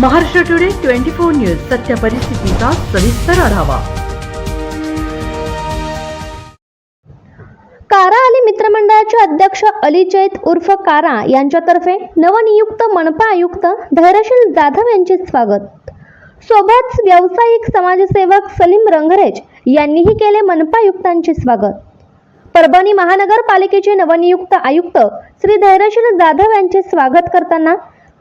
Maharashtra today twenty four news सत्य परिस्थितीचा सविस्तर आढावा. कारा आणि मित्रमंडळाचे अध्यक्ष अली जैत उर्फ कारा यांच्यातर्फे नवनियुक्त मनपा आयुक्त धैर्यशील जाधव यांचे स्वागत. सोबत व्यावसायिक समाजसेवक सलीम रंगरेज यांनीही केले मनपा आयुक्तांचे स्वागत. परभणी महानगरपालिकेचे नवनियुक्त आयुक्त श्री धैर्यशील जाधव यांचे स्वागत करताना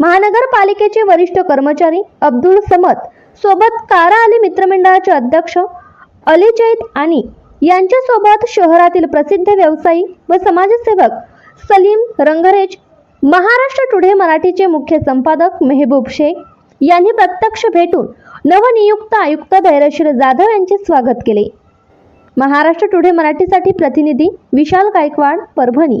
महानगरपालिकेचे वरिष्ठ कर्मचारी अब्दुल समत सोबत कारा अली मित्रमंडळाचे अध्यक्ष अली जैद आणि यांच्यासोबत शहरातील प्रसिद्ध व्यावसायिक व समाजसेवक सलीम रंगरेज महाराष्ट्र टुडे मराठीचे मुख्य संपादक मेहबूब शेख यांनी प्रत्यक्ष भेटून नवनियुक्त आयुक्त धैर्यशील जाधव यांचे स्वागत केले. महाराष्ट्र टुडे मराठीसाठी प्रतिनिधी विशाल गायकवाड परभणी.